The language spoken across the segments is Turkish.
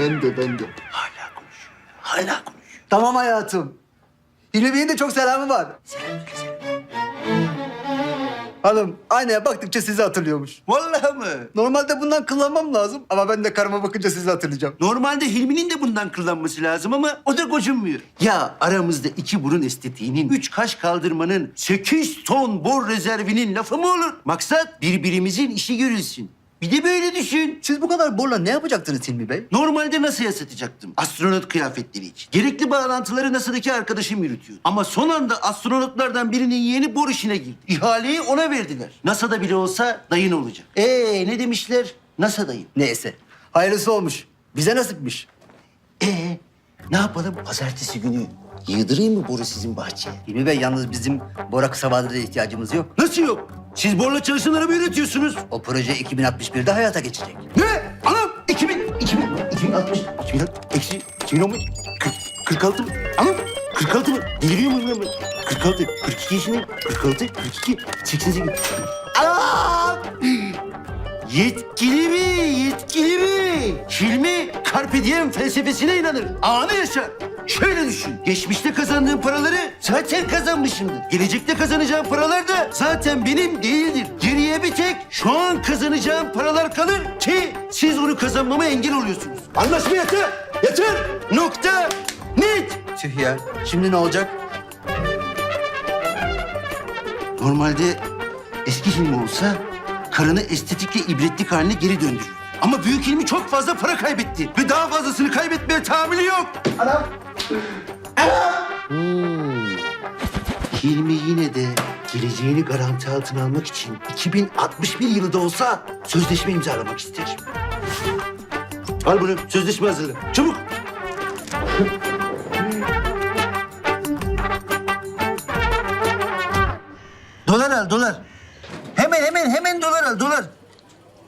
Ben de ben de. Hala konuşuyor. Hala konuşuyor. Tamam hayatım. Hilmi Bey'in de çok selamı var. Hanım aynaya baktıkça sizi hatırlıyormuş. Vallahi mı? Normalde bundan kullanmam lazım ama ben de karıma bakınca sizi hatırlayacağım. Normalde Hilmi'nin de bundan kullanması lazım ama o da gocunmuyor. Ya aramızda iki burun estetiğinin, üç kaş kaldırmanın, sekiz ton bor rezervinin lafı mı olur? Maksat birbirimizin işi görülsün. Bir de böyle düşün. Siz bu kadar borla ne yapacaktınız Hilmi Bey? Normalde NASA'ya satacaktım. Astronot kıyafetleri için. Gerekli bağlantıları NASA'daki arkadaşım yürütüyor. Ama son anda astronotlardan birinin yeğeni bor işine girdi. İhaleyi ona verdiler. NASA'da bile olsa dayın olacak. Ee ne demişler? NASA dayın. Neyse. Hayırlısı olmuş. Bize nasipmiş. Ee ne yapalım? Pazartesi günü yığdırayım mı boru sizin bahçeye? Hilmi Bey yalnız bizim Bora kısa vadede ihtiyacımız yok. Nasıl yok? Siz borla çalışan araba üretiyorsunuz. O proje 2061'de hayata geçecek. Ne? Anam 2000, 2000, 2060, 2000, eksi 2010 mu? 40, 46 mı? Anam 46 mı? Deliriyor muyum ben? 46, 42 yaşındayım. 46, 42, 88. Anam! Yetkili mi? Yetkili mi? Hilmi Carpe Diem felsefesine inanır. Anı yaşar. Şöyle düşün. Geçmişte kazandığım paraları zaten kazanmışımdır. Gelecekte kazanacağım paralar da zaten benim değildir. Geriye bir tek şu an kazanacağım paralar kalır ki siz onu kazanmama engel oluyorsunuz. Anlaşma yeter. Yeter. Nokta. Net. Tüh ya. Şimdi ne olacak? Normalde eski Hilmi olsa karını estetikle ibretlik haline geri döndürür. Ama büyük Hilmi çok fazla para kaybetti ve daha fazlasını kaybetmeye tahammülü yok. Adam. Hmm. Hilmi yine de geleceğini garanti altına almak için 2061 yılı da olsa sözleşme imzalamak ister. Al bunu, sözleşme hazırla. Çabuk. Dolar al, dolar. Hemen, hemen, hemen dolar al, dolar.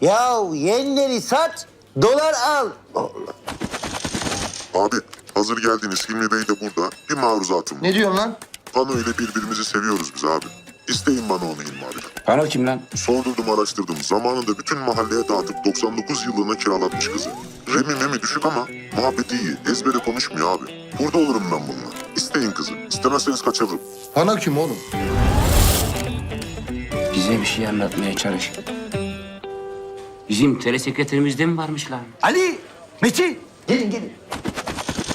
Yahu yenleri sat, dolar al. Abi hazır geldiniz Hilmi Bey de burada. Bir maruzatım var. Ne diyorsun lan? Pano ile birbirimizi seviyoruz biz abi. İsteyin bana onu Hilmi abi. Pano kim lan? Sordurdum araştırdım. Zamanında bütün mahalleye dağıtıp 99 yıllığına kiralatmış kızı. Remi memi düşük ama muhabbeti iyi. Ezbere konuşmuyor abi. Burada olurum ben bununla. İsteyin kızı. İstemezseniz kaçırırım. Ana kim oğlum? Bize bir şey anlatmaya çalış. Bizim telesekreterimizde mi varmış lan? Ali, Metin. Gelin, gelin.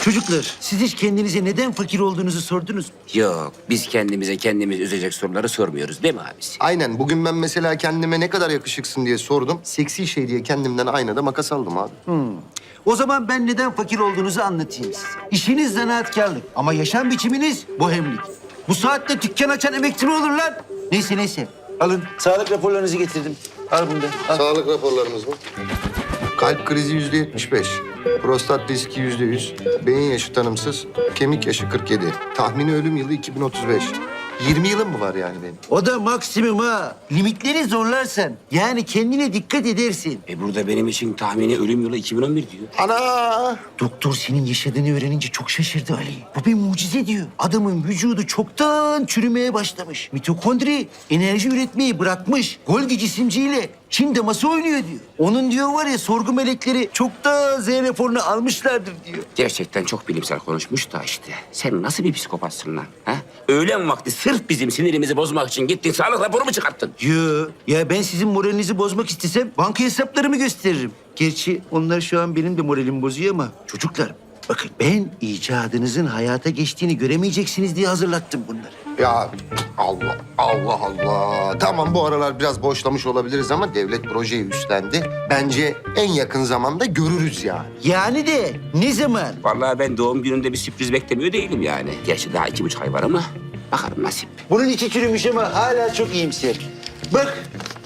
Çocuklar, siz hiç kendinize neden fakir olduğunuzu sordunuz mu? Yok, biz kendimize kendimiz üzecek soruları sormuyoruz değil mi abisi? Aynen. Bugün ben mesela kendime ne kadar yakışıksın diye sordum. Seksi şey diye kendimden aynada makas aldım abi. O zaman ben neden fakir olduğunuzu anlatayım size. İşiniz zanaatkarlık ama yaşam biçiminiz bohemlik. Bu saatte dükkan açan emekçi mi olur lan? Neyse neyse. Alın, sağlık raporlarınızı getirdim. Al bunu da. al. Sağlık raporlarımız mı? Kalp krizi yüzde yetmiş beş. Prostat riski yüzde yüz. Beyin yaşı tanımsız. Kemik yaşı 47. Tahmini ölüm yılı 2035. 20 yılım mı var yani benim? O da maksimum ha. Limitleri zorlarsan, yani kendine dikkat edersin. E burada benim için tahmini ölüm yılı 2011 diyor. Ana! Doktor senin yaşadığını öğrenince çok şaşırdı Ali. Bu bir mucize diyor. Adamın vücudu çoktan çürümeye başlamış. Mitokondri enerji üretmeyi bırakmış. Golgi cisimciyle Çin daması oynuyor diyor. Onun diyor var ya sorgu melekleri çoktan Z raporunu almışlardır diyor. Gerçekten çok bilimsel konuşmuş da işte. Sen nasıl bir psikopatsın lan? Ha? Öğlen vakti sırf bizim sinirimizi bozmak için gittin sağlık raporu mu çıkarttın? Yo, ya ben sizin moralinizi bozmak istesem banka hesaplarımı gösteririm. Gerçi onlar şu an benim de moralimi bozuyor ama çocuklar bakın ben icadınızın hayata geçtiğini göremeyeceksiniz diye hazırlattım bunları. Ya Allah, Allah Allah. Tamam bu aralar biraz boşlamış olabiliriz ama devlet projeyi üstlendi. Bence en yakın zamanda görürüz yani. Yani de ne zaman? Vallahi ben doğum gününde bir sürpriz beklemiyor değilim yani. Gerçi daha iki buçuk ay var ama bakalım nasip. Bunun içi çürümüş ama hala çok iyimser. Bak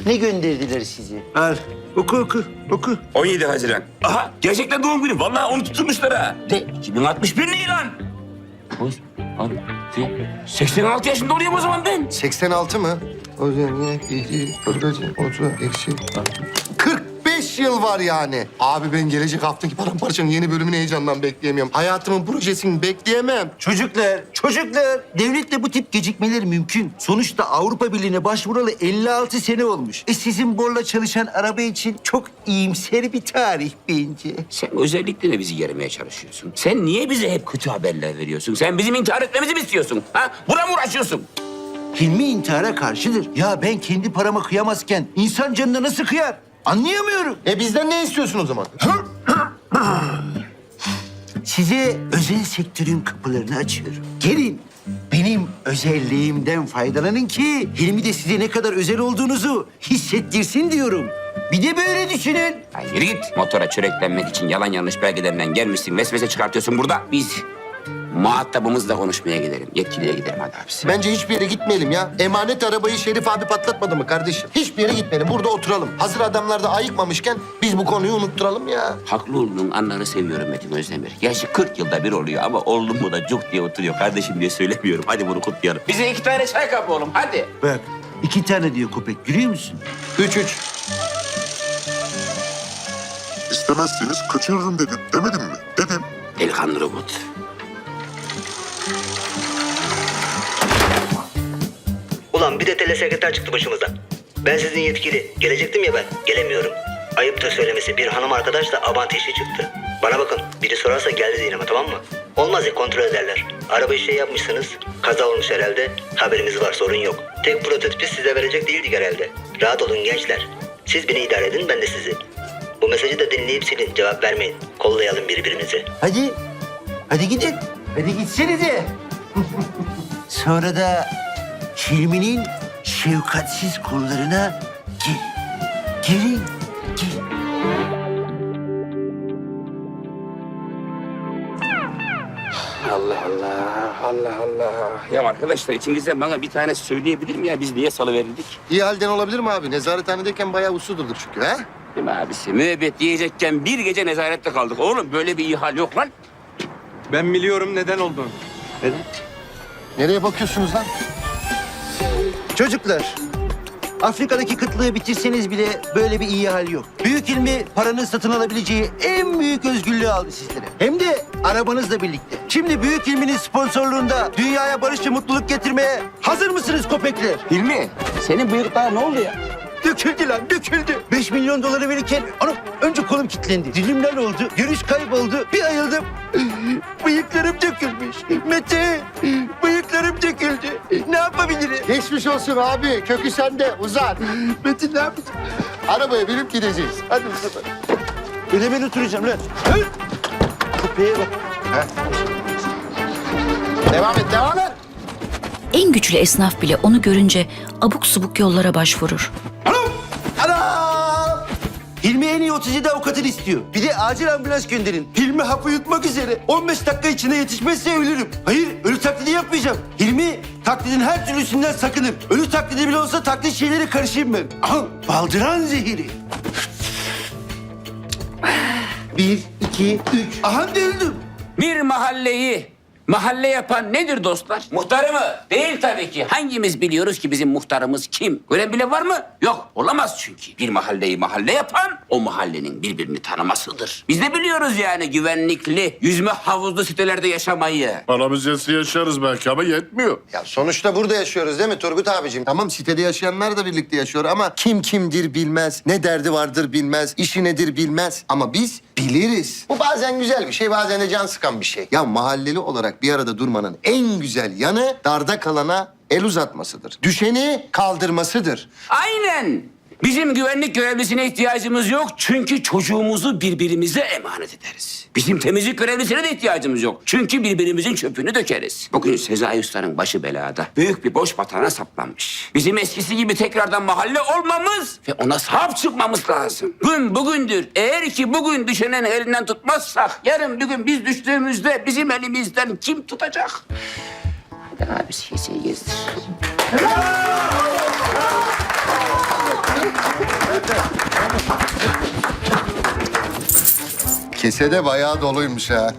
ne gönderdiler size. Al oku oku oku. 17 Haziran. Aha gerçekten doğum günü. Vallahi onu tutturmuşlar ha. De 2061 ne lan? De, 86 yaşında oluyorum o zaman ben. 86 mı? O zaman ne? İki, kırkacı, otu, eksi. 45 yıl var yani. Abi ben gelecek haftaki paramparçanın yeni bölümünü heyecandan bekleyemiyorum. Hayatımın projesini bekleyemem. Çocuklar, çocuklar. Devletle bu tip gecikmeler mümkün. Sonuçta Avrupa Birliği'ne başvuralı 56 sene olmuş. E sizin borla çalışan araba için çok iyimser bir tarih bence. Sen özellikle mi bizi yermeye çalışıyorsun? Sen niye bize hep kötü haberler veriyorsun? Sen bizim intihar etmemizi mi istiyorsun? Ha? Buna mı uğraşıyorsun? Hilmi intihara karşıdır. Ya ben kendi parama kıyamazken insan canına nasıl kıyar? Anlayamıyorum. E bizden ne istiyorsun o zaman? Size özel sektörün kapılarını açıyorum. Gelin benim özelliğimden faydalanın ki Hilmi de size ne kadar özel olduğunuzu hissettirsin diyorum. Bir de böyle düşünün. Ya yürü git. Motora çöreklenmek için yalan yanlış belgelerinden gelmişsin. Vesvese çıkartıyorsun burada. Biz muhatabımızla konuşmaya gidelim. Yetkiliye gidelim hadi abisi. Bence hiçbir yere gitmeyelim ya. Emanet arabayı Şerif abi patlatmadı mı kardeşim? Hiçbir yere gitmeyelim. Burada oturalım. Hazır adamlar da ayıkmamışken biz bu konuyu unutturalım ya. Haklı olduğun anları seviyorum Metin Özdemir. Gerçi 40 yılda bir oluyor ama oğlum mu da cuk diye oturuyor. Kardeşim diye söylemiyorum. Hadi bunu kutlayalım. Bize iki tane çay kap oğlum hadi. Bak iki tane diyor köpek görüyor musun? Üç üç. İstemezseniz kaçırırım dedim. Demedim mi? Dedim. Delikanlı robot. Ulan bir de telesekreter çıktı başımıza. Ben sizin yetkili. Gelecektim ya ben. Gelemiyorum. Ayıp da söylemesi bir hanım arkadaş da abantişi çıktı. Bana bakın biri sorarsa geldi ama tamam mı? Olmaz ya kontrol ederler. Arabayı şey yapmışsınız. Kaza olmuş herhalde. Haberimiz var sorun yok. Tek prototipi size verecek değildik herhalde. Rahat olun gençler. Siz beni idare edin ben de sizi. Bu mesajı da dinleyip silin. Cevap vermeyin. Kollayalım birbirimizi. Hadi. Hadi gidin. Hadi gitsenize. Sonra da Hilmi'nin şefkatsiz kollarına gir. Girin. Gir. Allah Allah, Allah Allah. Ya arkadaşlar içinizden bana bir tane söyleyebilir mi ya? Biz niye salıverildik? İyi halden olabilir mi abi? Nezarethanedeyken bayağı uslu durdur çünkü ha? Değil mi abisi? Müebbet diyecekken bir gece nezarette kaldık. Oğlum böyle bir ihal yok lan. Ben biliyorum neden olduğunu. Nereye bakıyorsunuz lan? Çocuklar, Afrika'daki kıtlığı bitirseniz bile böyle bir iyi hal yok. Büyük ilmi paranın satın alabileceği en büyük özgürlüğü aldı sizlere. Hem de arabanızla birlikte. Şimdi büyük ilminin sponsorluğunda dünyaya barış ve mutluluk getirmeye hazır mısınız köpekler? Hilmi, senin bıyıklar ne oldu ya? Döküldü lan, döküldü. Beş milyon doları verirken anam önce kolum kilitlendi. Dilimler oldu, görüş kayboldu. Bir ayıldım. Bıyıklarım dökülmüş. Mete, bıyıklarım döküldü. Ne yapabilirim? Geçmiş olsun abi. Kökü sende. Uzan. Metin ne yapacağım? Arabaya binip gideceğiz. Hadi sefer. Öyle ben oturacağım lan. Köpeğe bak. Devam et, devam et. En güçlü esnaf bile onu görünce abuk subuk yollara başvurur. Anam! Anam! Hilmi en iyi 37 avukatını istiyor. Bir de acil ambulans gönderin. Hilmi hapı yutmak üzere. 15 dakika içinde yetişmezse ölürüm. Hayır, ölü taklidi yapmayacağım. Hilmi taklidin her türlüsünden sakınır. Ölü taklidi bile olsa taklit şeylere karışayım ben. Aha, baldıran zehiri. Bir, iki, üç. Aha öldüm. Bir mahalleyi mahalle yapan nedir dostlar? Muhtarı mı? Değil tabii ki. Hangimiz biliyoruz ki bizim muhtarımız kim? Gören bile var mı? Yok. Olamaz çünkü. Bir mahalleyi mahalle yapan o mahallenin birbirini tanımasıdır. Biz de biliyoruz yani güvenlikli, yüzme havuzlu sitelerde yaşamayı. Paramız yetse yaşarız belki ama yetmiyor. Ya sonuçta burada yaşıyoruz değil mi Turgut abicim? Tamam sitede yaşayanlar da birlikte yaşıyor ama kim kimdir bilmez, ne derdi vardır bilmez, işi nedir bilmez. Ama biz biliriz. Bu bazen güzel bir şey, bazen de can sıkan bir şey. Ya mahalleli olarak bir arada durmanın en güzel yanı darda kalana el uzatmasıdır. Düşeni kaldırmasıdır. Aynen. Bizim güvenlik görevlisine ihtiyacımız yok çünkü çocuğumuzu birbirimize emanet ederiz. Bizim temizlik görevlisine de ihtiyacımız yok. Çünkü birbirimizin çöpünü dökeriz. Bugün Sezai Usta'nın başı belada. Büyük bir boş batağına saplanmış. Bizim eskisi gibi tekrardan mahalle olmamız ve ona sahip çıkmamız lazım. Gün bugündür. Eğer ki bugün düşenin elinden tutmazsak yarın bir gün biz düştüğümüzde bizim elimizden kim tutacak? Hadi abi siyasiyi gezdir. Kesede bayağı doluymuş ha.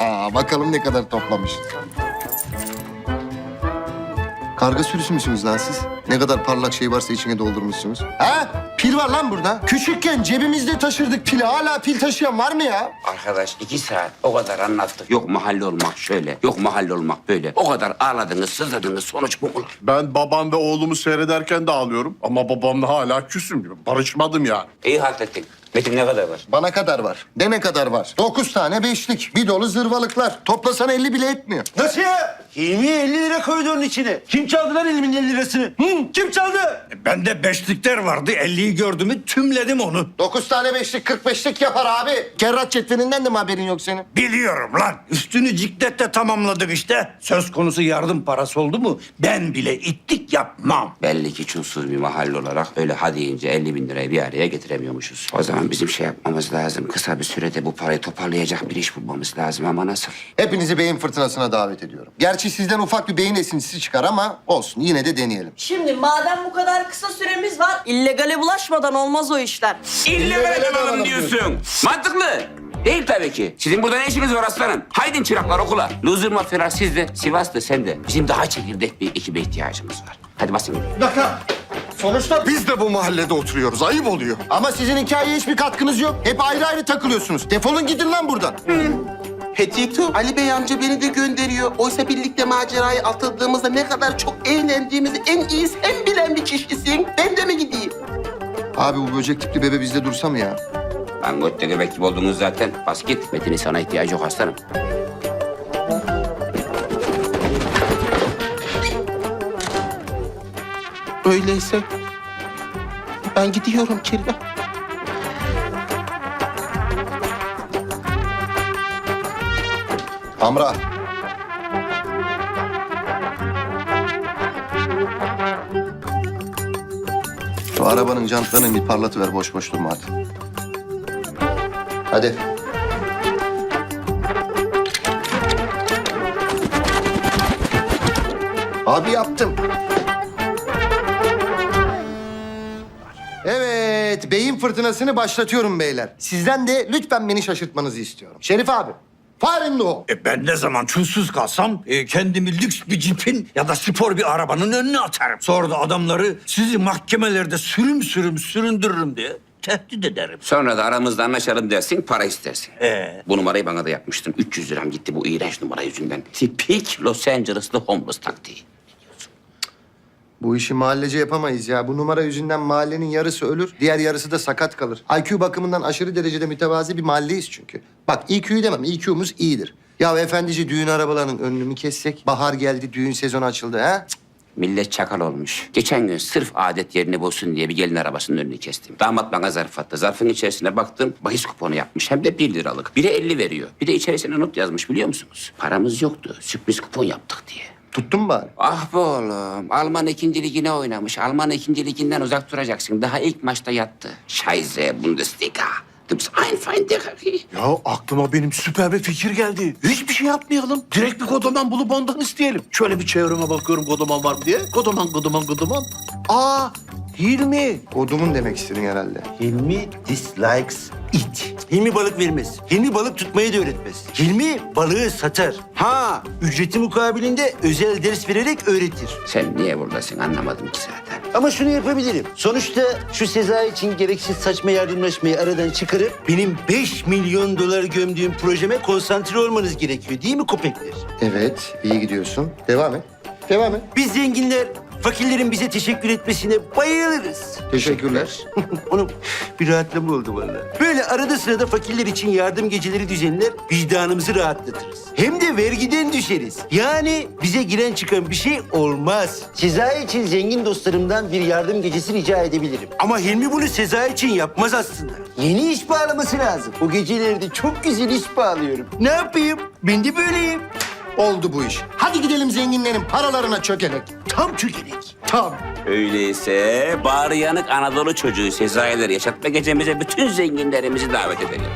Bakalım ne kadar toplamış. Karga sürüsü müsünüz lan siz? Ne kadar parlak şey varsa içine doldurmuşsunuz. Ha? Pil var lan burada. Küçükken cebimizde taşırdık pili. Hala pil taşıyan var mı ya? Arkadaş iki saat o kadar anlattık. Yok mahalle olmak şöyle, yok mahalle olmak böyle. O kadar ağladınız, sızladınız. Sonuç bu mu lan? Ben babam ve oğlumu seyrederken de ağlıyorum. Ama babamla hala küsüm. Barışmadım yani. İyi halt ettin. Metin ne kadar var? Bana kadar var. De ne kadar var? Dokuz tane beşlik. Bir dolu zırvalıklar. Toplasan elli bile etmiyor. Nasıl ya? Hilmi 50 lira koydu onun içine. Kim çaldı lan Hilmi'nin 50 lirasını? Hı? Kim çaldı? Bende beşlikler vardı. 50'yi gördüm tümledim onu. Dokuz tane beşlik, kırk beşlik yapar abi. Kerrat cetveninden de mi haberin yok senin? Biliyorum lan. Üstünü cikletle tamamladık işte. Söz konusu yardım parası oldu mu ben bile ittik yapmam. Belli ki çulsuz bir mahalle olarak öyle ha deyince 50 bin lirayı bir araya getiremiyormuşuz. O zaman bizim şey yapmamız lazım. Kısa bir sürede bu parayı toparlayacak bir iş bulmamız lazım ama nasıl? Hepinizi beyin fırtınasına davet ediyorum. Gerçi sizden ufak bir beyin esintisi çıkar ama olsun. Yine de deneyelim. Şimdi madem bu kadar kısa süremiz var, illegale bulaşmadan olmaz o işler. İlle alalım diyorsun. Mantıklı. Değil tabii ki. Sizin burada ne işiniz var aslanım? Haydin çıraklar okula. Loser mafyalar siz de, Sivas da sen de. Bizim daha çekirdek bir ekibe ihtiyacımız var. Hadi basın. Sonuçta biz de bu mahallede oturuyoruz. Ayıp oluyor. Ama sizin hikayeye hiçbir katkınız yok. Hep ayrı ayrı takılıyorsunuz. Defolun gidin lan buradan. Petito, Ali Bey amca beni de gönderiyor. Oysa birlikte macerayı atıldığımızda ne kadar çok eğlendiğimizi en iyi sen bilen bir kişisin. Ben de mi gideyim? Abi bu böcek tipli bebe bizde dursa mı ya? Ben götte göbek gibi oldunuz zaten. Bas git. Metin'in sana ihtiyacı yok aslanım. Öyleyse ben gidiyorum kirve. Amra. Şu arabanın jantlarını bir parlatıver. Boş boş durma hadi. Hadi. Abi yaptım. Evet, beyin fırtınasını başlatıyorum beyler. Sizden de lütfen beni şaşırtmanızı istiyorum. Şerif abi, farenin o. E ben ne zaman çulsuz kalsam e, kendimi lüks bir cipin ya da spor bir arabanın önüne atarım. Sonra da adamları sizi mahkemelerde sürüm sürüm süründürürüm diye tehdit ederim. Sonra da aramızda anlaşalım dersin, para istersin. Ee? Bu numarayı bana da yapmıştın. 300 liram gitti bu iğrenç numara yüzünden. Tipik Los Angeles'lı homeless taktiği. Bu işi mahallece yapamayız ya. Bu numara yüzünden mahallenin yarısı ölür, diğer yarısı da sakat kalır. IQ bakımından aşırı derecede mütevazi bir mahalleyiz çünkü. Bak IQ'yu demem, IQ'muz iyidir. Ya efendici düğün arabalarının önünü mü kessek? Bahar geldi, düğün sezonu açıldı ha? Millet çakal olmuş. Geçen gün sırf adet yerini bozsun diye bir gelin arabasının önünü kestim. Damat bana zarf attı. Zarfın içerisine baktım. Bahis kuponu yapmış. Hem de bir liralık. Biri 50 veriyor. Bir de içerisine not yazmış biliyor musunuz? Paramız yoktu. Sürpriz kupon yaptık diye. Tuttun mu bari? Ah be oğlum. Alman ikinci ligine oynamış. Alman ikinci liginden uzak duracaksın. Daha ilk maçta yattı. Scheiße Bundesliga. Du bist ein der Ya aklıma benim süper bir fikir geldi. Hiçbir şey yapmayalım. Direkt bir kodaman bulup ondan isteyelim. Şöyle bir çevreme bakıyorum kodaman var mı diye. Kodaman, kodaman, kodaman. Aa, Hilmi. Kodumun demek istedin herhalde. Hilmi dislikes it. Hilmi balık vermez. Hilmi balık tutmayı da öğretmez. Hilmi balığı satar. Ha, ücreti mukabilinde özel ders vererek öğretir. Sen niye buradasın anlamadım ki zaten. Ama şunu yapabilirim. Sonuçta şu Sezai için gereksiz saçma yardımlaşmayı aradan çıkarıp benim 5 milyon dolar gömdüğüm projeme konsantre olmanız gerekiyor değil mi köpekler? Evet, iyi gidiyorsun. Devam et. Devam et. Biz zenginler fakirlerin bize teşekkür etmesine bayılırız. Teşekkürler. Onun bir rahatlama oldu vallahi. Böyle arada sırada fakirler için yardım geceleri düzenler, vicdanımızı rahatlatırız. Hem de vergiden düşeriz. Yani bize giren çıkan bir şey olmaz. Sezai için zengin dostlarımdan bir yardım gecesi rica edebilirim. Ama Hilmi bunu Sezai için yapmaz aslında. Yeni iş bağlaması lazım. O gecelerde çok güzel iş bağlıyorum. Ne yapayım? Ben de böyleyim. Oldu bu iş. Hadi gidelim zenginlerin paralarına çökelek. Tam çökelek. Tam. Öyleyse bağrı yanık Anadolu çocuğu Sezai'leri yaşatma gecemize bütün zenginlerimizi davet edelim.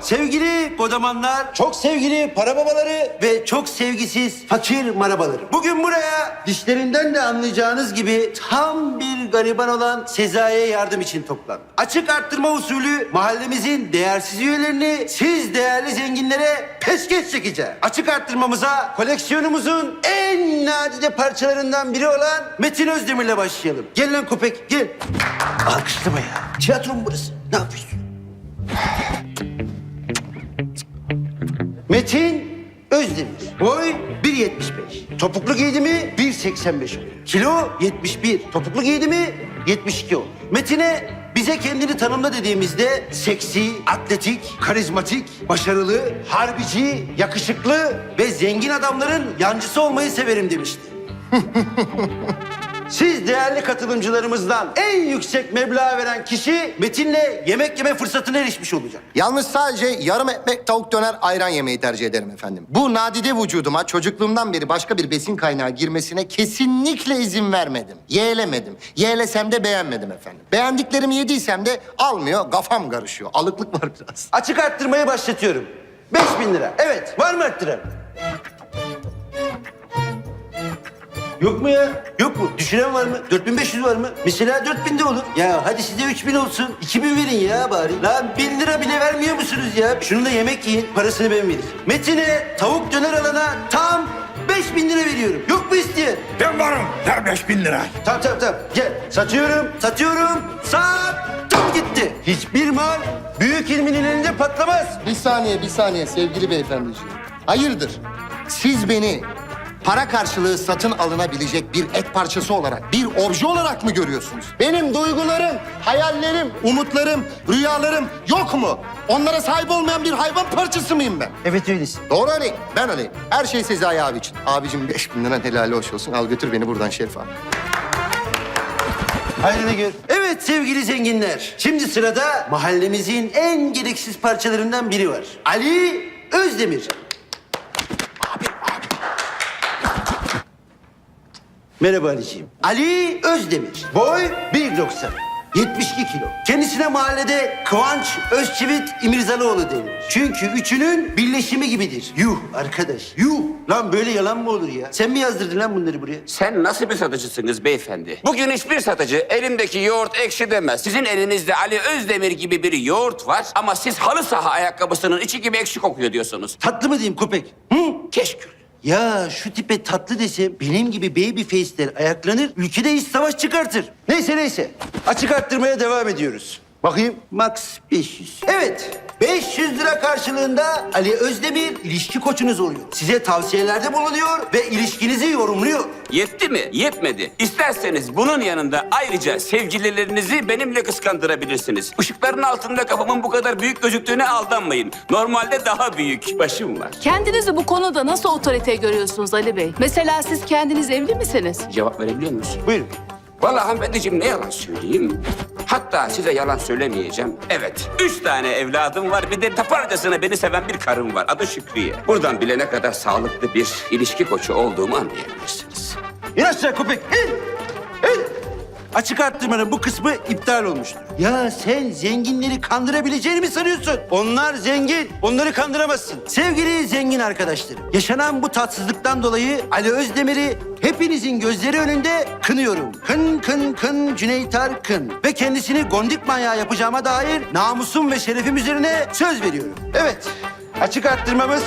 Sevgili kodamanlar, çok sevgili para babaları ve çok sevgisiz fakir marabaları. Bugün buraya dişlerinden de anlayacağınız gibi tam bir bir gariban olan Sezai'ye yardım için toplandı. Açık arttırma usulü mahallemizin değersiz üyelerini siz değerli zenginlere peşkeş çekeceğiz. Açık arttırmamıza koleksiyonumuzun en nadide parçalarından biri olan Metin Özdemir'le başlayalım. Gel lan köpek gel. Alkışlama ya. Tiyatro mu burası? Ne yapıyorsun? Metin Özdemir. Boy 1.75. Topuklu giydi mi 1.85 olur. Kilo 71. Topuklu giydi mi 72 olur. Metin'e bize kendini tanımla dediğimizde seksi, atletik, karizmatik, başarılı, harbici, yakışıklı ve zengin adamların yancısı olmayı severim demişti. Siz değerli katılımcılarımızdan en yüksek meblağ veren kişi Metin'le yemek yeme fırsatına erişmiş olacak. Yalnız sadece yarım ekmek tavuk döner ayran yemeyi tercih ederim efendim. Bu nadide vücuduma çocukluğumdan beri başka bir besin kaynağı girmesine kesinlikle izin vermedim. Yeğlemedim. Yeğlesem de beğenmedim efendim. Beğendiklerimi yediysem de almıyor, kafam karışıyor. Alıklık var biraz. Açık arttırmayı başlatıyorum. 5000 lira. Evet. Var mı arttıran? Yok mu ya? Yok mu? Düşüren var mı? 4500 var mı? Mesela 4000 de olur. Ya hadi size 3000 olsun. 2000 verin ya bari. Lan 1000 lira bile vermiyor musunuz ya? Şunu da yemek yiyin. Parasını ben veririm. Metin'e tavuk döner alana tam 5000 lira veriyorum. Yok mu isteyen? Ben varım. Ver beş bin lira. Tamam tamam tamam. Gel. Satıyorum, satıyorum. Sattım gitti. Hiçbir mal büyük ilminin elinde patlamaz. Bir saniye, bir saniye sevgili beyefendiciğim. Hayırdır? Siz beni para karşılığı satın alınabilecek bir et parçası olarak, bir obje olarak mı görüyorsunuz? Benim duygularım, hayallerim, umutlarım, rüyalarım yok mu? Onlara sahip olmayan bir hayvan parçası mıyım ben? Evet öylesin. Doğru Ali, ben Ali. Her şey Sezai abi için. Abicim beş bin liran helali hoş olsun. Al götür beni buradan Şerif abi. Hayrını gör. Evet sevgili zenginler. Şimdi sırada mahallemizin en gereksiz parçalarından biri var. Ali Özdemir. Merhaba Ali'ciğim. Ali Özdemir. Boy 1.90. 72 kilo. Kendisine mahallede Kıvanç Özçivit İmirzalıoğlu denir. Çünkü üçünün birleşimi gibidir. Yuh arkadaş, yuh. Lan böyle yalan mı olur ya? Sen mi yazdırdın lan bunları buraya? Sen nasıl bir satıcısınız beyefendi? Bugün hiçbir satıcı elimdeki yoğurt ekşi demez. Sizin elinizde Ali Özdemir gibi bir yoğurt var ama siz halı saha ayakkabısının içi gibi ekşi kokuyor diyorsunuz. Tatlı mı diyeyim köpek? Hı? Keşkül. Ya şu tipe tatlı desem benim gibi baby face'ler ayaklanır, ülkede iç savaş çıkartır. Neyse neyse. Açık arttırmaya devam ediyoruz. Bakayım. Max 500. Evet. 500 lira karşılığında Ali Özdemir ilişki koçunuz oluyor. Size tavsiyelerde bulunuyor ve ilişkinizi yorumluyor. Yetti mi? Yetmedi. İsterseniz bunun yanında ayrıca sevgililerinizi benimle kıskandırabilirsiniz. Işıkların altında kafamın bu kadar büyük gözüktüğüne aldanmayın. Normalde daha büyük başım var. Kendinizi bu konuda nasıl otorite görüyorsunuz Ali Bey? Mesela siz kendiniz evli misiniz? Cevap verebiliyor musun? Buyurun. Vallahi hanımefendiciğim ne yalan söyleyeyim. Hatta size yalan söylemeyeceğim. Evet, üç tane evladım var. Bir de taparcasına beni seven bir karım var. Adı Şükriye. Buradan bile ne kadar sağlıklı bir ilişki koçu olduğumu anlayabilirsiniz. İn aşağı. İn. Açık arttırmanın bu kısmı iptal olmuştur. Ya sen zenginleri kandırabileceğini mi sanıyorsun? Onlar zengin. Onları kandıramazsın. Sevgili zengin arkadaşlarım. Yaşanan bu tatsızlıktan dolayı Ali Özdemir'i hepinizin gözleri önünde kınıyorum. Kın kın kın Cüneyt Arkın. Ve kendisini gondik manyağı yapacağıma dair namusum ve şerefim üzerine söz veriyorum. Evet. Açık arttırmamız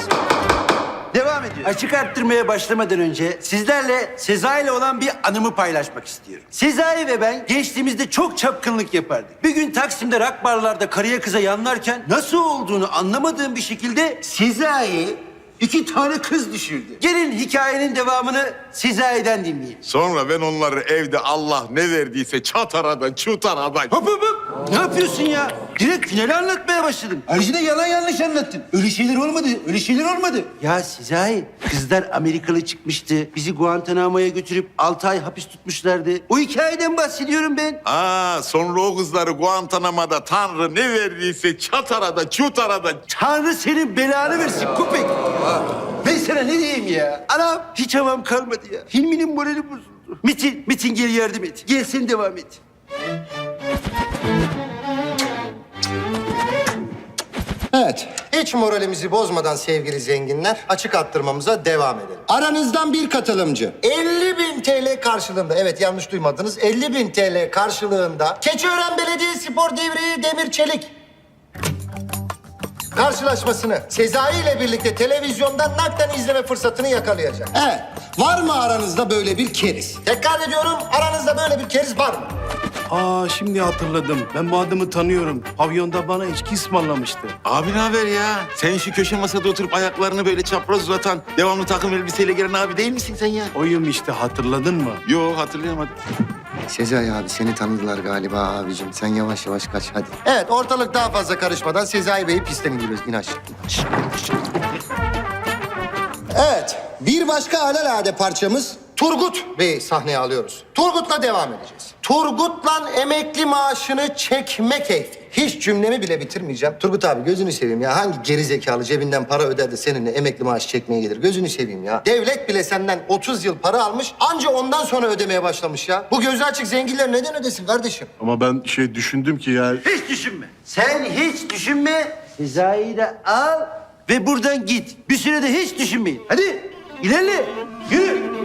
Devam ediyor. Açık arttırmaya başlamadan önce sizlerle Sezai ile olan bir anımı paylaşmak istiyorum. Sezai ve ben gençliğimizde çok çapkınlık yapardık. Bir gün Taksim'de rock barlarda karıya kıza yanlarken nasıl olduğunu anlamadığım bir şekilde Sezai iki tane kız düşürdü. Gelin hikayenin devamını Sezai'den dinleyin. Sonra ben onları evde Allah ne verdiyse çataradan çutaradan Hop hop hop. Ne yapıyorsun ya? Direkt finali anlatmaya başladım. Ayrıca da yalan yanlış anlattın. Öyle şeyler olmadı. Öyle şeyler olmadı. Ya Sezai, kızlar Amerikalı çıkmıştı. Bizi Guantanamo'ya götürüp 6 ay hapis tutmuşlardı. O hikayeden bahsediyorum ben. Aa, sonra o kızları Guantanamo'da Tanrı ne verdiyse çataradan çutaradan Tanrı senin belanı versin köpek. Ben sana ne diyeyim ya? Anam hiç havam kalmadı ya. Hilmi'nin morali bozuldu. Metin, Metin gel yardım et. Gel sen devam et. Evet. Hiç moralimizi bozmadan sevgili zenginler açık arttırmamıza devam edelim. Aranızdan bir katılımcı 50 bin TL karşılığında, evet yanlış duymadınız, 50 bin TL karşılığında Keçiören Belediye Spor Divriği Demir Çelik karşılaşmasını Sezai ile birlikte televizyondan nakden izleme fırsatını yakalayacak. Evet. Var mı aranızda böyle bir keriz? Tekrar ediyorum, aranızda böyle bir keriz var mı? Aa şimdi hatırladım. Ben bu adamı tanıyorum. Pavyonda bana içki ısmarlamıştı. Abi ne haber ya? Sen şu köşe masada oturup ayaklarını böyle çapraz uzatan, devamlı takım elbiseyle gelen abi değil misin sen ya? Oyum işte hatırladın mı? Yo hatırlayamadım. Sezai abi seni tanıdılar galiba abicim. Sen yavaş yavaş kaç hadi. Evet ortalık daha fazla karışmadan Sezai Bey'i pistten indiriyoruz. İn aşağı. Evet bir başka alelade parçamız Turgut Bey'i sahneye alıyoruz. Turgut'la devam edeceğiz. Turgut'la emekli maaşını çekme keyfi. Hiç cümlemi bile bitirmeyeceğim. Turgut abi gözünü seveyim ya. Hangi geri zekalı cebinden para öder de seninle emekli maaşı çekmeye gelir? Gözünü seveyim ya. Devlet bile senden 30 yıl para almış. Anca ondan sonra ödemeye başlamış ya. Bu gözü açık zenginler neden ödesin kardeşim? Ama ben şey düşündüm ki ya Hiç düşünme. Sen hiç düşünme. Sezai'yi de al ve buradan git. Bir süre de hiç düşünmeyin. Hadi ilerle. Yürü.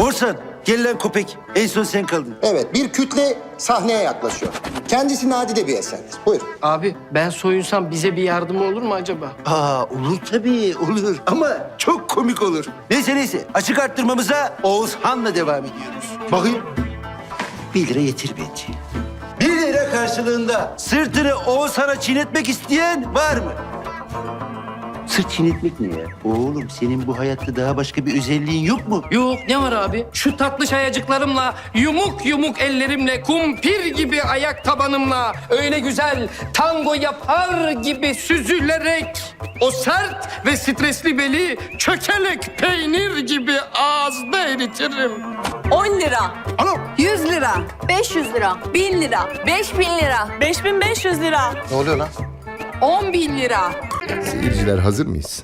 Orsan gel lan köpek. En son sen kaldın. Evet bir kütle sahneye yaklaşıyor. Kendisi nadide bir eserdir. Buyur. Abi ben soyunsam bize bir yardımı olur mu acaba? Aa olur tabii olur ama çok komik olur. Neyse neyse açık arttırmamıza Oğuzhan'la devam ediyoruz. Bakayım. Bir lira yeter bence. Bir lira karşılığında sırtını Oğuzhan'a çiğnetmek isteyen var mı? Sırt çiğnetmek ne ya? Oğlum senin bu hayatta daha başka bir özelliğin yok mu? Yok ne var abi? Şu tatlı şayacıklarımla, yumuk yumuk ellerimle, kumpir gibi ayak tabanımla öyle güzel tango yapar gibi süzülerek o sert ve stresli beli çökelek peynir gibi ağızda eritirim. 10 lira. 100 lira. 500 lira. 1000 lira. 5000 lira. 5500 lira. Ne oluyor lan? 10 bin lira. Seyirciler hazır mıyız?